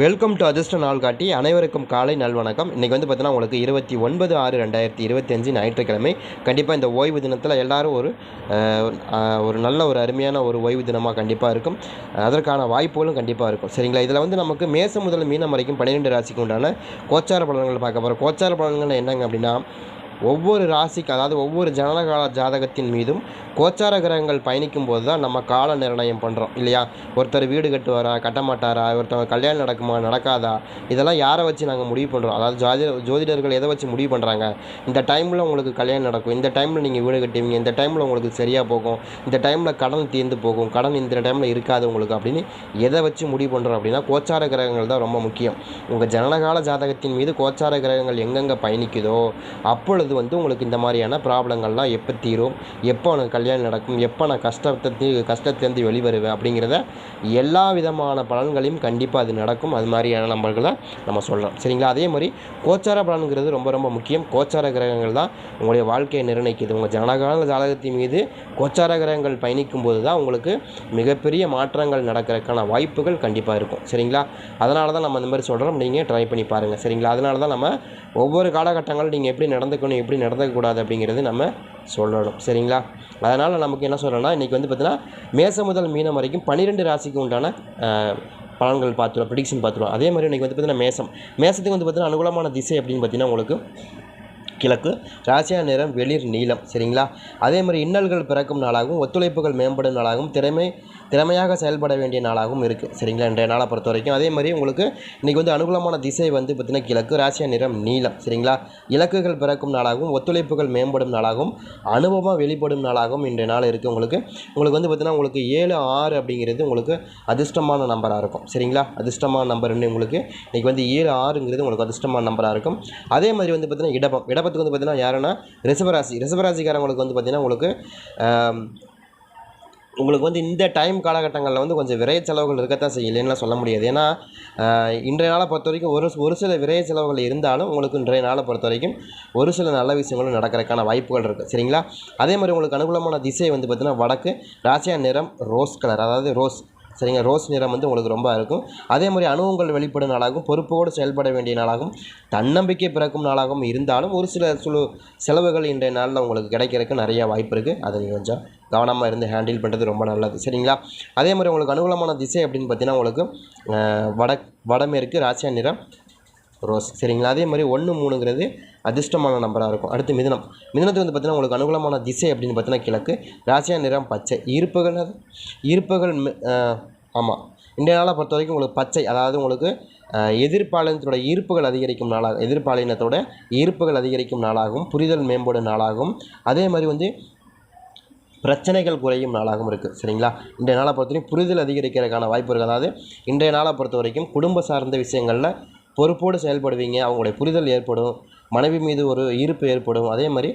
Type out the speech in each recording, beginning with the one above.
Welcome to அதிர்ஷ்ட நாள் காட்டி அனைவருக்கும் காலை நல்வணக்கம். இன்றைக்கி வந்து பார்த்தீங்கன்னா உங்களுக்கு இருபத்தி ஒன்பது ஆறு ரெண்டாயிரத்தி இருபத்தஞ்சு ஞாயிற்றுக்கிழமை. கண்டிப்பாக இந்த ஓய்வு தினத்தில் எல்லாரும் ஒரு ஒரு நல்ல ஒரு அருமையான ஒரு ஓய்வு தினமாக கண்டிப்பாக இருக்கும். அதற்கான வாய்ப்புகளும் கண்டிப்பாக இருக்கும். சரிங்களா? இதில் வந்து நமக்கு மேச முதல் மீனம் வரைக்கும் பன்னிரெண்டு ராசிக்கு உண்டான கோச்சார பலன்கள் பார்க்க போகிறோம் கோச்சார பலன்கள் என்னங்க அப்படின்னா ஒவ்வொரு ராசிக்கு அதாவது ஒவ்வொரு ஜனனகால ஜாதகத்தின் மீதும் கோச்சார கிரகங்கள் பயணிக்கும் போது தான் நம்ம கால நிர்ணயம் பண்ணுறோம் இல்லையா? ஒருத்தர் வீடு கட்டுவாரா கட்ட மாட்டாரா ஒருத்தவங்க கல்யாணம் நடக்குமா நடக்காதா? இதெல்லாம் யாரை வச்சு நாங்கள் முடிவு பண்ணுறோம் அதாவது ஜோதி ஜோதிடர்கள் எதை வச்சு முடிவு பண்ணுறாங்க இந்த டைமில் உங்களுக்கு கல்யாணம் நடக்கும் இந்த டைமில் நீங்கள் வீடு கட்டுவீங்க இந்த டைமில் உங்களுக்கு சரியாக போகும் இந்த டைமில் கடன் தீர்ந்து போகும் கடன் இந்த டைமில் இருக்காது உங்களுக்கு அப்படின்னு எதை வச்சு முடிவு பண்ணுறோம் அப்படின்னா கோச்சார கிரகங்கள் தான் ரொம்ப முக்கியம். உங்கள் ஜனனகால ஜாதகத்தின் மீது கோச்சார கிரகங்கள் எங்கெங்கே பயணிக்குதோ அப்பொழுது வந்து உங்களுக்கு இந்த மாதிரியான ப்ராப்ளங்கள்லாம் எப்போ தீரும் எப்போ உனக்கு கல்யாணம் நடக்கும் எப்போ நான் கஷ்டத்தை கஷ்டத்துலேருந்து வெளிவருவேன் அப்படிங்கிறத எல்லா விதமான பலன்களையும் கண்டிப்பாக அது நடக்கும். அது மாதிரியான நம்பர்களை நம்ம சொல்லலாம். சரிங்களா? அதே மாதிரி கோச்சார பலன்கிறது ரொம்ப ரொம்ப முக்கியம். கோச்சார கிரகங்கள் தான் உங்களுடைய வாழ்க்கையை நிர்ணயிக்குது. உங்கள் ஜனகால ஜாதகத்தின் மீது கோச்சார கிரகங்கள் பயணிக்கும் போது தான் உங்களுக்கு மிகப்பெரிய மாற்றங்கள் நடக்கிறதுக்கான வாய்ப்புகள் கண்டிப்பாக இருக்கும். சரிங்களா? அதனால தான் நம்ம இந்த மாதிரி சொல்கிறோம் நீங்கள் ட்ரை பண்ணி பாருங்கள் சரிங்களா? அதனால தான் நம்ம ஒவ்வொரு காலகட்டங்களும் நீங்கள் எப்படி நடந்துக்கணும் எப்படி நடந்தக்கூடாது அப்படிங்கிறது நம்ம சொல்லணும். சரிங்களா? அதனால் நமக்கு என்ன சொல்லணும்னா இன்றைக்கி வந்து பார்த்திங்கன்னா மேசம் முதல் மீனம் வரைக்கும் பன்னிரெண்டு ராசிக்கு உண்டான பலன்கள் பார்த்துருவோம் ப்ரிடிக்ஷன் பார்த்துருவோம். அதே மாதிரி இன்றைக்கி வந்து பார்த்திங்கன்னா மேசம். மேசத்துக்கு வந்து பார்த்திங்கன்னா அனுகூலமான திசை அப்படின்னு பார்த்தீங்கன்னா உங்களுக்கு கிழக்கு ராசியா நிறம் வெளிர் நீளம் சரிங்களா? அதே மாதிரி இன்னல்கள் பிறக்கும் நாளாகவும் ஒத்துழைப்புகள் மேம்படும் நாளாகவும் திறமை திறமையாக செயல்பட வேண்டிய நாளாகவும் இருக்குது சரிங்களா? இன்றைய நாளை பொறுத்த வரைக்கும் அதே மாதிரி உங்களுக்கு இன்றைக்கி வந்து அனுகூலமான திசை வந்து பார்த்திங்கன்னா கிழக்கு ராசியா நிறம் நீளம் சரிங்களா? இலக்குகள் பிறக்கும் நாளாகவும் ஒத்துழைப்புகள் மேம்படும் நாளாகவும் அனுபவமாக வெளிப்படும் நாளாகவும் இன்றைய நாள் இருக்குது உங்களுக்கு உங்களுக்கு வந்து பார்த்திங்கன்னா உங்களுக்கு ஏழு ஆறு அப்படிங்கிறது உங்களுக்கு அதிர்ஷ்டமான நம்பராக இருக்கும். சரிங்களா? அதிர்ஷ்டமான நம்பர்னு உங்களுக்கு இன்றைக்கி வந்து ஏழு ஆறுங்கிறது உங்களுக்கு அதிர்ஷ்டமான நம்பராக இருக்கும். அதே மாதிரி வந்து பார்த்திங்கன்னா இடப்பம் இடப்பத்துக்கு வந்து பார்த்திங்கன்னா யாருன்னா ரிசவராசி ரிசவராசிக்காரங்களுக்கு வந்து பார்த்திங்கன்னா உங்களுக்கு உங்களுக்கு வந்து இந்த டைம் காலகட்டங்களில் வந்து கொஞ்சம் விரைய செலவுகள் இருக்கத்தான் செய்யும் இல்லைன்னா சொல்ல முடியாது. ஏன்னா இன்றைய நாளை பொறுத்த வரைக்கும் ஒரு ஒரு சில விரைய செலவுகள் இருந்தாலும் உங்களுக்கு இன்றைய நாளை பொறுத்த வரைக்கும் ஒரு சில நல்ல விஷயங்களும் நடக்கிறதுக்கான வாய்ப்புகள் இருக்குது சரிங்களா? அதே மாதிரி உங்களுக்கு அனுகூலமான திசை வந்து பார்த்திங்கன்னா வடக்கு ராசியா நிறம் ரோஸ் கலர் அதாவது ரோஸ் சரிங்க. ரோஸ் நிறம் வந்து உங்களுக்கு ரொம்ப இருக்கும். அதே மாதிரி அனுபவங்கள் வெளிப்படும் நாளாகவும் பொறுப்போடு செயல்பட வேண்டிய நாளாகவும் தன்னம்பிக்கை பிறக்கும் நாளாகவும் இருந்தாலும் ஒரு சில சுழு செலவுகள் இன்றைய நாளில் உங்களுக்கு கிடைக்கிறதுக்கு நிறைய வாய்ப்பு இருக்குது அதை நீங்கள் கொஞ்சம் கவனமாக இருந்து ஹேண்டில் பண்ணுறது ரொம்ப நல்லது. சரிங்களா? அதே மாதிரி உங்களுக்கு அனுகூலமான திசை அப்படின்னு பார்த்தீங்கன்னா உங்களுக்கு வட வடமேற்கு ராசியா நிறம் ரோஸ். சரிங்களா? அதே மாதிரி ஒன்று மூணுங்கிறது அதிர்ஷ்டமான நம்பராக இருக்கும். அடுத்து மிதனம். மிதனத்துக்கு வந்து பார்த்தீங்கன்னா உங்களுக்கு அனுகூலமான திசை அப்படின்னு பார்த்தீங்கன்னா கிழக்கு. ராசியா நிறம் பச்சை. ஈர்ப்புகள் அது? ஈர்ப்புகள் ஆமாம் இன்றைய நாளை பொறுத்த வரைக்கும் உங்களுக்கு பச்சை அதாவது உங்களுக்கு எதிர்ப்பாளினத்தோட ஈர்ப்புகள் அதிகரிக்கும் நாளாக எதிர்ப்பாளினத்தோட ஈர்ப்புகள் அதிகரிக்கும் நாளாகவும் புரிதல் மேம்படும் நாளாகவும் அதே மாதிரி வந்து பிரச்சனைகள் குறையும் நாளாகவும் இருக்குது சரிங்களா? இன்றைய நாளை பொறுத்த வரைக்கும் புரிதல் அதிகரிக்கிறதுக்கான வாய்ப்பு இருக்குது அதாவது இன்றைய நாளை பொறுத்த வரைக்கும் குடும்ப சார்ந்த விஷயங்களில் பொறுப்போடு செயல்படுவீங்க. அவங்களுடைய புரிதல் ஏற்படும். மனைவி மீது ஒரு ஈர்ப்பு ஏற்படும். அதே மாதிரி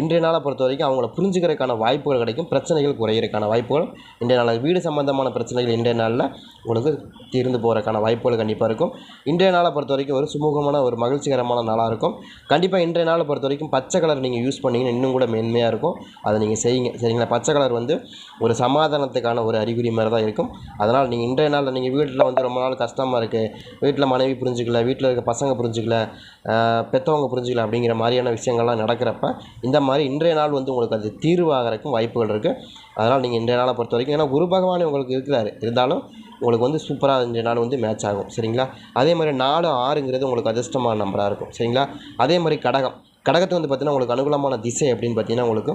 இன்றைய நாளை பொறுத்த வரைக்கும் அவங்கள புரிஞ்சுக்கிறதுக்கான வாய்ப்புகள் கிடைக்கும். பிரச்சனைகள் குறையிறதுக்கான வாய்ப்புகள். இன்றைய நாளில் வீடு சம்பந்தமான பிரச்சனைகள் இன்றைய நாளில் உங்களுக்கு தீர்ந்து போகிறதுக்கான வாய்ப்புகள் கண்டிப்பாக இருக்கும். இன்றைய நாளை பொறுத்த வரைக்கும் ஒரு சுமூகமான ஒரு மகிழ்ச்சிகரமான நாளாக இருக்கும். கண்டிப்பாக இன்றைய நாளை பொறுத்த வரைக்கும் பச்சை கலர் நீங்கள் யூஸ் பண்ணிங்கன்னா இன்னும் கூட மேன்மையாக இருக்கும். அதை நீங்கள் செய்யுங்க. சரிங்களா? பச்சை கலர் வந்து ஒரு சமாதானத்துக்கான ஒரு அறிகுறி மாதிரி தான் இருக்கும். அதனால் நீங்கள் இன்றைய நாளில் நீங்கள் வீட்டில் வந்து ரொம்ப நாள் கஷ்டமாக இருக்குது வீட்டில் மனைவி புரிஞ்சுக்கல வீட்டில் இருக்க பசங்க புரிஞ்சுக்கல பெற்றவங்க புரிஞ்சுக்கல அப்படிங்கிற மாதிரியான விஷயங்கள்லாம் நடக்கிறப்ப இந்த மாதிரி இன்றைய நாள் வந்து உங்களுக்கு அது தீர்வாகிறதுக்கும் வாய்ப்புகள் இருக்குது அதனால் நீங்கள் இன்றைய நாளை பொறுத்த வரைக்கும் ஏன்னா குரு பகவானே உங்களுக்கு இருக்கிறாரு. இருந்தாலும் உங்களுக்கு வந்து சூப்பராக இன்றைய நாள் வந்து மேட்ச் ஆகும். சரிங்களா? அதே மாதிரி நாலு ஆறுங்கிறது உங்களுக்கு அதிர்ஷ்டமான நம்பராக இருக்கும். சரிங்களா? அதே மாதிரி கடகம். கடகத்துக்கு வந்து பார்த்திங்கன்னா உங்களுக்கு அனுகூலமான திசை அப்படின்னு பார்த்தீங்கன்னா உங்களுக்கு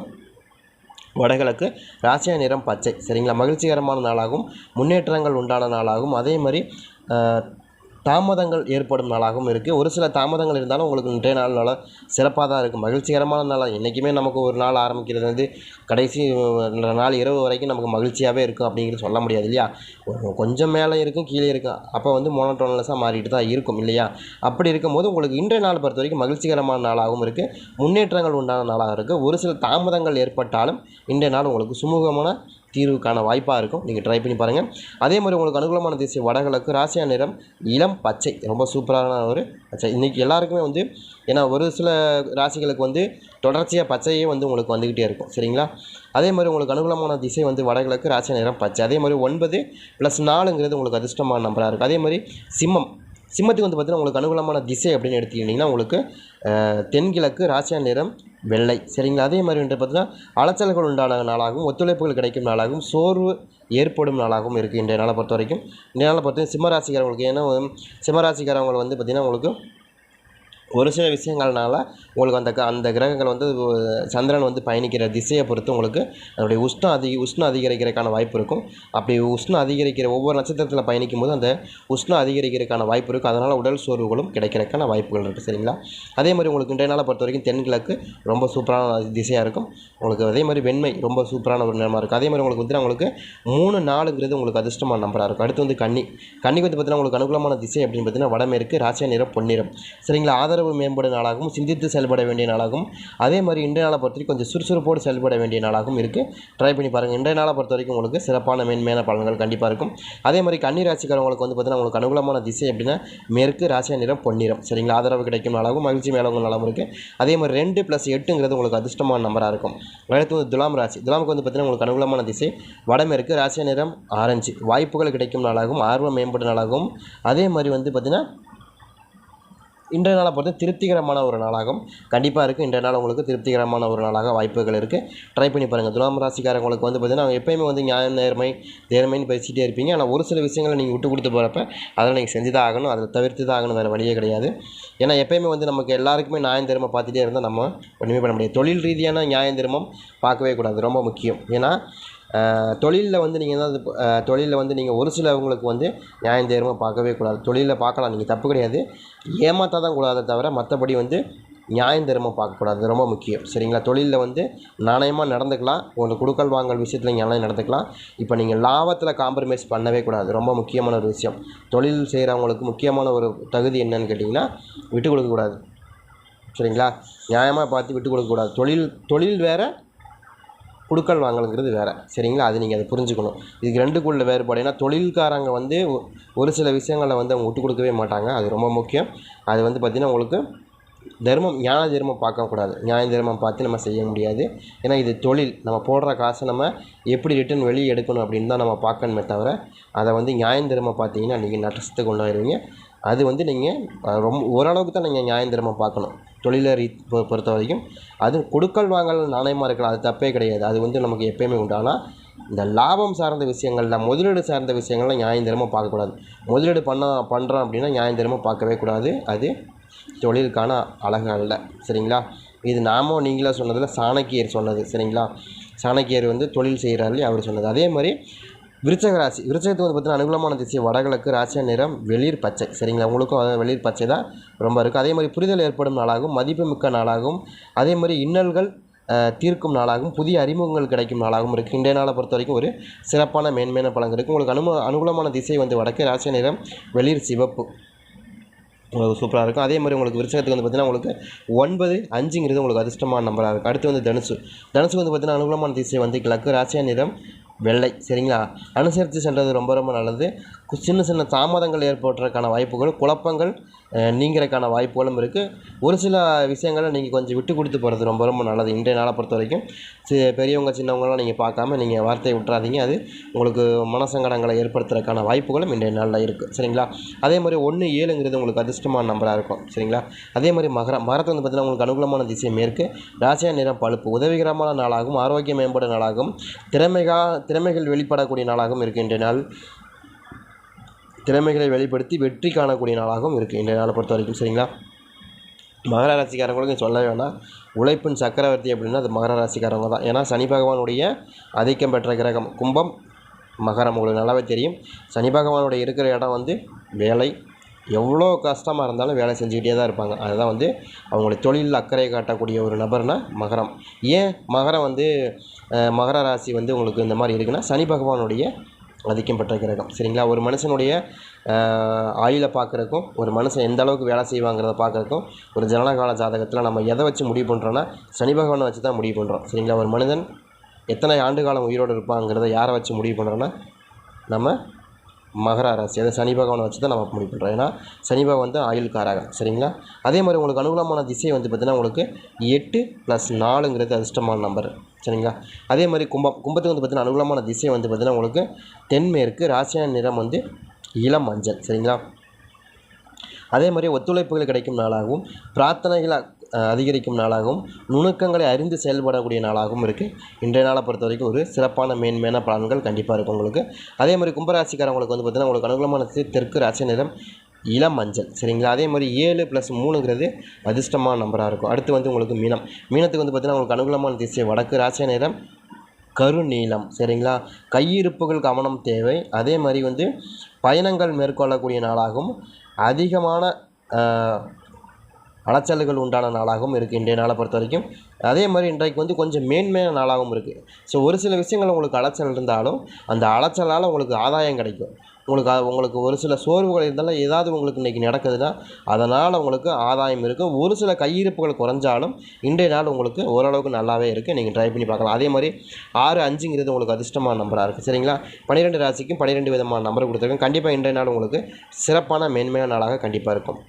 வடகிழக்கு ராசியா நிறம் பச்சை. சரிங்களா? மகிழ்ச்சிகரமான நாளாகவும் முன்னேற்றங்கள் உண்டான நாளாகவும் அதே மாதிரி தாமதங்கள் ஏற்படும் நாளாகவும் இருக்குது ஒரு சில தாமதங்கள் இருந்தாலும் உங்களுக்கு இன்றைய நாள் நல்லா சிறப்பாக தான் இருக்கும் மகிழ்ச்சிகரமான நாளாக என்றைக்குமே நமக்கு ஒரு நாள் ஆரம்பிக்கிறது வந்து கடைசி நாள் இரவு வரைக்கும் நமக்கு மகிழ்ச்சியாகவே இருக்கும் அப்படிங்கிறது சொல்ல முடியாது இல்லையா? கொஞ்சம் மேலே இருக்கும் கீழே இருக்கும். அப்போ வந்து மோனோட்டோனஸாக மாறிட்டு தான் இருக்கும் இல்லையா? அப்படி இருக்கும்போது உங்களுக்கு இன்றைய நாள் பொறுத்த வரைக்கும் மகிழ்ச்சிகரமான நாளாகவும் இருக்குது முன்னேற்றங்கள் உண்டான நாளாக இருக்குது ஒரு சில தாமதங்கள் ஏற்பட்டாலும் இன்றைய நாள் உங்களுக்கு சுமூகமான தீர்வுக்கான வாய்ப்பாக இருக்கும். நீங்கள் ட்ரை பண்ணி பாருங்கள் அதே மாதிரி உங்களுக்கு அனுகூலமான திசை வடகிழக்கு ராசியா நிறம் இளம் பச்சை. ரொம்ப சூப்பரான ஒரு பச்சை. இன்றைக்கி எல்லாருக்குமே வந்து ஏன்னா ஒரு சில ராசிகளுக்கு வந்து தொடர்ச்சியாக பச்சையே வந்து உங்களுக்கு வந்துக்கிட்டே இருக்கும். சரிங்களா? அதே மாதிரி உங்களுக்கு அனுகூலமான திசை வந்து வடகிழக்கு ராசியா நிறம் பச்சை. அதே மாதிரி ஒன்பது ப்ளஸ் நாலுங்கிறது உங்களுக்கு அதிர்ஷ்டமான நம்பராக இருக்குது அதே மாதிரி சிம்மம். சிம்மத்துக்கு வந்து பார்த்தீங்கன்னா உங்களுக்கு அனுகூலமான திசை அப்படின்னு எடுத்துக்கிட்டிங்கன்னா உங்களுக்கு தென்கிழக்கு ராசியா நிறம் வெள்ளை. சரிங்களா? அதே மாதிரி வந்து பார்த்தீங்கன்னா அலைச்சல்கள் உண்டான நாளாகவும் ஒத்துழைப்புகள் கிடைக்கும் நாளாகவும் சோர்வு ஏற்படும் நாளாகவும் இருக்குது இன்றைய நாளை பொறுத்த வரைக்கும் இன்றைய நாளை பொறுத்த சிம்மராசிக்காரவங்களுக்கு ஏன்னா சிம்மராசிக்காரவங்க வந்து பார்த்திங்கன்னா உங்களுக்கு ஒரு சில விஷயங்கள்னால உங்களுக்கு அந்த க- அந்த கிரகங்கள் வந்து சந்திரன் வந்து பயணிக்கிற திசையை பொறுத்து உங்களுக்கு அதனுடைய உஷ்ணம் அதிக உஷ்ணம் அதிகரிக்கிறதுக்கான வாய்ப்பு இருக்கும். அப்படி உஷ்ணம் அதிகரிக்கிற ஒவ்வொரு நட்சத்திரத்தில் பயணிக்கும் போது அந்த உஷ்ணம் அதிகரிக்கிறதுக்கான வாய்ப்பு இருக்கும். அதனால் உடல் சோர்வுகளும் கிடைக்கிறதுக்கான வாய்ப்புகள் இருக்குது சரிங்களா? அதே மாதிரி உங்களுக்கு இன்றைய நாளை பொறுத்த வரைக்கும் தென்கிழக்கு ரொம்ப சூப்பரான திசையாக இருக்கும். உங்களுக்கு அதே மாதிரி வெண்மை ரொம்ப சூப்பரான ஒரு நிலமாக இருக்கும். அதே மாதிரி உங்களுக்கு வந்து உங்களுக்கு மூணு நாலுங்கிறது உங்களுக்கு அதிர்ஷ்டமான நம்பராக இருக்கும். அடுத்து வந்து கன்னி. கன்னிக்கு வந்து பார்த்தீங்கன்னா உங்களுக்கு அனுகூலமான திசை அப்படின்னு பார்த்தீங்கன்னா வடமேற்கு ராசியா நிறம் பொன்னிறம். சரிங்களா? ஆதரவு மேம்படும் நாளாகவும் சிந்தித்து செயல்பட வேண்டிய நாளாகவும் அதே மாதிரி இன்றைய நாளை பொறுத்த வரைக்கும் கொஞ்சம் சுறுசுறுப்போடு செயல்பட வேண்டிய நாளாகவும் இருக்குது ட்ரை பண்ணி பாருங்கள் இன்றைய நாளை பொறுத்த வரைக்கும் உங்களுக்கு சிறப்பான மேன்மையான பலன்கள் கண்டிப்பாக இருக்கும். அதே மாதிரி கன்னி ராசிக்காரவங்களுக்கு வந்து பார்த்தீங்கன்னா உங்களுக்கு அனுகூலமான திசை அப்படின்னா மேற்கு ராசியா நிறம் பொன்னிறம் சரிங்களா? ஆதரவு கிடைக்கும் நாளாகவும் மகிழ்ச்சி மேலவங்க நாளாகவும் இருக்குது அதே மாதிரி ரெண்டு ப்ளஸ் எட்டுங்கிறது உங்களுக்கு அதிர்ஷ்டமான நம்பராக இருக்கும். அடுத்து வந்து துலாம் ராசி. துலாமுக்கு வந்து பார்த்தீங்கன்னா உங்களுக்கு அனுகூலமான திசை வடமேற்கு ராசியா நிறம் ஆரஞ்சு. வாய்ப்புகள் கிடைக்கும் நாளாகவும் ஆர்வம் மேம்படும் நாளாகவும். அதே மாதிரி வந்து பார்த்தீங்கன்னா இன்றைய நாளை பொறுத்து திருப்திகரமான ஒரு நாளாகும். கண்டிப்பாக இருக்குது இன்றைய நாள் உங்களுக்கு திருப்திகரமான ஒரு நாளாக வாய்ப்புகள் இருக்குது ட்ரை பண்ணி பாருங்கள் துலாம் ராசிக்காரங்களுக்கு வந்து பார்த்தீங்கன்னா எப்பயுமே வந்து நியாயம் நேர்மை நேர்மைன்னு பேசிகிட்டே இருப்பீங்க. ஆனால் ஒரு சில விஷயங்களை நீங்கள் விட்டு கொடுத்து போகிறப்ப அதெல்லாம் நீங்கள் செஞ்சு தான் ஆகணும். அதை தவிர்த்து தான் ஆகணும். வேறு வழியே கிடையாது. ஏன்னா எப்பயுமே வந்து நமக்கு எல்லாருக்குமே நியாயம் தர்மம் பார்த்துட்டே இருந்தால் நம்ம ஒன்றுமே பண்ண முடியாது. தொழில் ரீதியான நியாயம் தர்மம் பார்க்கவே கூடாது. ரொம்ப முக்கியம். ஏன்னா தொழிலில் வந்து நீங்கள் ஏதாவது தொழிலில் வந்து நீங்கள் ஒரு சிலவங்களுக்கு வந்து நியாயம் தேர்மை பார்க்கவே கூடாது. தொழிலில் பார்க்கலாம் நீங்கள் தப்பு கிடையாது. ஏமாற்ற தான் கூடாதே தவிர மற்றபடி வந்து நியாயம் தர்மம் பார்க்கக்கூடாது ரொம்ப முக்கியம். சரிங்களா? தொழிலில் வந்து நாணயமாக நடந்துக்கலாம். உங்களுக்கு கொடுக்கல் வாங்கல் விஷயத்தில் நியாயம் நடந்துக்கலாம். இப்போ நீங்கள் லாபத்தில் காம்ப்ரமைஸ் பண்ணவே கூடாது. ரொம்ப முக்கியமான ஒரு விஷயம். தொழில் செய்கிறவங்களுக்கு முக்கியமான ஒரு தகுதி என்னன்னு கேட்டிங்கன்னா விட்டு கொடுக்கக்கூடாது சரிங்களா? நியாயமாக பார்த்து விட்டு கொடுக்கக்கூடாது தொழில் தொழில் வேறு கொடுக்கல் வாங்கலுங்கிறது வேறு. சரிங்களா? அது நீங்கள் அதை புரிஞ்சுக்கணும். இதுக்கு ரெண்டுக்குள்ள வேறுபாடு ஏன்னா தொழில்காரங்க வந்து ஒரு சில விஷயங்களை வந்து அவங்க விட்டு கொடுக்கவே மாட்டாங்க. அது ரொம்ப முக்கியம். அது வந்து பார்த்திங்கன்னா உங்களுக்கு தர்மம் ஞான தர்மம் பார்க்கக்கூடாது நியாய தர்மம் பார்த்து நம்ம செய்ய முடியாது. ஏன்னா இது தொழில். நம்ம போடுற காசை நம்ம எப்படி ரிட்டர்ன் வெளியே எடுக்கணும் அப்படின்னு தான் நம்ம பார்க்கணுமே தவிர அதை வந்து நியாய தர்மம் பார்த்தீங்கன்னா நீங்கள் நஷ்டத்துக்கு வருவீங்க அது வந்து நீங்கள் ரொம்ப ஓரளவுக்கு தான் நீங்கள் நியாயந்திரமாக பார்க்கணும். தொழிலை ரீ பொ- பொறுத்த வரைக்கும். அது கொடுக்கல் வாங்கல் நாணயமாக இருக்கலாம் அது தப்பே கிடையாது. அது வந்து நமக்கு எப்பயுமே உண்டு. ஆனால் இந்த லாபம் சார்ந்த விஷயங்களில் முதலீடு சார்ந்த விஷயங்கள்லாம் நியாயந்திரமாக பார்க்கக்கூடாது. முதலீடு பண்ண பண்ணுறோம் அப்படின்னா நியாயந்திரமாக பார்க்கவே கூடாது. அது தொழிலுக்கான அழகு அல்ல. சரிங்களா? இது நாமும் நீங்களாக சொன்னதில் சாணக்கியர் சொன்னது. சரிங்களா? சாணக்கியர் வந்து தொழில் செய்கிறாரு அவர் சொன்னது. அதே மாதிரி விருச்சக ராசி. விருச்சகத்துக்கு வந்து பார்த்தீங்கன்னா அனுகூலமான திசை வடகிழக்கு ராசியா நிறம் வெளிர் பச்சை. சரிங்களா? உங்களுக்கும் அதாவது வெளிர் பச்சை தான் ரொம்ப இருக்கும். அதே மாதிரி புரிதல் ஏற்படும் நாளாகவும் மதிப்புமிக்க நாளாகவும் அதே மாதிரி இன்னல்கள் தீர்க்கும் நாளாகவும் புதிய அறிமுகங்கள் கிடைக்கும் நாளாகவும் இருக்குது இன்றைய நாளை பொறுத்த வரைக்கும் ஒரு சிறப்பான மேன்மையான பலன் இருக்குது உங்களுக்கு அனும அனுகூலமான திசை வந்து வடக்கு ராசியா நிறம் வெளிர் சிவப்பு. உங்களுக்கு சூப்பராக இருக்கும். அதே மாதிரி உங்களுக்கு விருச்சகத்துக்கு வந்து பார்த்தீங்கன்னா உங்களுக்கு ஒன்பது அஞ்சுங்கிறது உங்களுக்கு அதிர்ஷ்டமான நம்பராக இருக்கும் அடுத்து வந்து தனுசு. தனுசு வந்து பார்த்தீங்கன்னா அனுகூலமான திசை வந்து கிழக்கு ராசியா நிறம் வெள்ளை சரிங்களா? அனுசரித்து சென்றது ரொம்ப ரொம்ப நல்லது. சின்ன சின்ன தாமதங்கள் ஏற்படுறதுக்கான வாய்ப்புகள் குழப்பங்கள் நீங்கிறதுக்கான வாய்ப்புகளும் இருக்குது ஒரு சில விஷயங்களை நீங்கள் கொஞ்சம் விட்டு கொடுத்து போகிறது ரொம்ப ரொம்ப நல்லது. இன்றைய நாளை பொறுத்த வரைக்கும் சி பெரியவங்க சின்னவங்களாம் நீங்கள் பார்க்காம நீங்கள் வார்த்தையை விட்டுறாதீங்க. அது உங்களுக்கு மனசங்கடங்களை ஏற்படுத்துறதுக்கான வாய்ப்புகளும் இன்றைய நாளில் இருக்குது சரிங்களா? அதே மாதிரி ஒன்று ஏழுங்கிறது உங்களுக்கு அதிர்ஷ்டமான நம்பராக இருக்கும். சரிங்களா? அதே மாதிரி மகரம் மரத்தை வந்து பார்த்திங்கன்னா உங்களுக்கு அனுகூலமான திசை மேற்கு ராசியா நிறம் பழுப்பு உதவிகரமான நாளாகவும் ஆரோக்கிய மேம்பாடு நாளாகவும் திறமைகா திறமைகள் வெளிப்படக்கூடிய நாளாகவும் இருக்குது இன்றைய நாள். திறமைகளை வெளிப்படுத்தி வெற்றி காணக்கூடிய நாளாகவும் இருக்குது இன்றைய நாளை பொறுத்த வரைக்கும் சரிங்களா? மகர ராசிக்காரங்களுக்கு சொல்ல வேணாம். உழைப்பின் சக்கரவர்த்தி அப்படின்னா அது மகர ராசிக்காரங்க தான். ஏன்னா சனி பகவானுடைய ஆதிக்கம் பெற்ற கிரகம் கும்பம் மகரம். உங்களுக்கு நல்லாவே தெரியும். சனி பகவானுடைய இருக்கிற இடம் வந்து வேலை. எவ்வளோ கஷ்டமாக இருந்தாலும் வேலை செஞ்சுக்கிட்டே தான் இருப்பாங்க. அதுதான் வந்து அவங்களுடைய தொழிலில் அக்கறை காட்டக்கூடிய ஒரு நபர்னால் மகரம். ஏன் மகரம் வந்து மகர ராசி வந்து உங்களுக்கு இந்த மாதிரி இருக்குன்னா சனி பகவானுடைய ஆதிக்கம் பெற்ற கிரகம் சரிங்களா? ஒரு மனுஷனுடைய ஆயுளை பார்க்குறக்கும் ஒரு மனுஷன் எந்த அளவுக்கு வேலை செய்வாங்கிறத பார்க்குறக்கும் ஒரு ஜனனகால ஜாதகத்தில் நம்ம எதை வச்சு முடிவு பண்ணுறோன்னா சனி பகவானை வச்சு தான் முடிவு பண்ணுறோம் சரிங்களா? ஒரு மனிதன் எத்தனை ஆண்டு காலம் உயிரோடு இருப்பாங்கிறத யாரை வச்சு முடிவு பண்ணுறோன்னா நம்ம மகர ராசி. அதை சனி பகவானை வச்சு தான் நம்ம முடிவு பண்ணுறோம் ஏன்னா சனி பகவான் வந்து ஆயுள்காரகன் சரிங்களா? அதே மாதிரி உங்களுக்கு அனுகூலமான திசை வந்து பார்த்திங்கன்னா உங்களுக்கு எட்டு ப்ளஸ் நாலுங்கிறது அதிர்ஷ்டமான நம்பர் சரிங்களா? அதே மாதிரி கும்பம் கும்பத்துக்கு வந்து பார்த்திங்கன்னா அனுகூலமான திசை வந்து பார்த்திங்கன்னா உங்களுக்கு தென்மேற்கு ராசியான நிறம் வந்து இளம் மஞ்சள். சரிங்களா? அதே மாதிரி ஒத்துழைப்புகள் கிடைக்கும் நாளாகவும் பிரார்த்தனைகள் அதிகரிக்கும் நாளாகவும் நுணுக்கங்களை அறிந்து செயல்படக்கூடிய நாளாகவும் இருக்குது இன்றைய நாளை பொறுத்த வரைக்கும் ஒரு சிறப்பான மேன்மையான பலன்கள் கண்டிப்பாக இருக்கும் உங்களுக்கு. அதே மாதிரி கும்பராசிக்காரவங்களுக்கு வந்து பார்த்திங்கன்னா உங்களுக்கு அனுகூலமான தெற்கு ராசி நிறம் இளம் மஞ்சள் சரிங்களா? அதே மாதிரி ஏழு ப்ளஸ் மூணுங்கிறது அதிர்ஷ்டமான நம்பராக இருக்கும். அடுத்து வந்து உங்களுக்கு மீனம். மீனத்துக்கு வந்து பார்த்திங்கன்னா உங்களுக்கு அனுகூலமான திசை வடக்கு ராசி நிறம் கருநீளம் சரிங்களா? கையிருப்புகள் கவனம் தேவை. அதே மாதிரி வந்து பயணங்கள் மேற்கொள்ளக்கூடிய நாளாகவும் அதிகமான அலைச்சல்கள் உண்டான நாளாகவும் இருக்குது இன்றைய நாளை பொறுத்த வரைக்கும். அதே மாதிரி இன்றைக்கு வந்து கொஞ்சம் மேன்மையான நாளாகவும் இருக்குது ஸோ ஒரு சில விஷயங்கள் உங்களுக்கு அலைச்சல் இருந்தாலும் அந்த அலைச்சலால் உங்களுக்கு ஆதாயம் கிடைக்கும். உங்களுக்கு அது- உங்களுக்கு ஒரு சில சோர்வுகள் இருந்தாலும் ஏதாவது உங்களுக்கு இன்றைக்கி நடக்குதுன்னா அதனால் உங்களுக்கு ஆதாயம் இருக்கும் ஒரு சில கையிருப்புகள் குறைஞ்சாலும் இன்றைய நாள் உங்களுக்கு ஓரளவுக்கு நல்லாவே இருக்குது நீங்கள் ட்ரை பண்ணி பார்க்கலாம். அதே மாதிரி ஆறு அஞ்சுங்கிறது உங்களுக்கு அதிர்ஷ்டமான நம்பராக இருக்குது சரிங்களா? பன்னிரெண்டு ராசிக்கும் பன்னிரெண்டு விதமான நம்பர் கொடுத்துருக்கேன். கண்டிப்பாக இன்றைய நாள் உங்களுக்கு சிறப்பான மேன்மையான நாளாக கண்டிப்பாக இருக்கும்.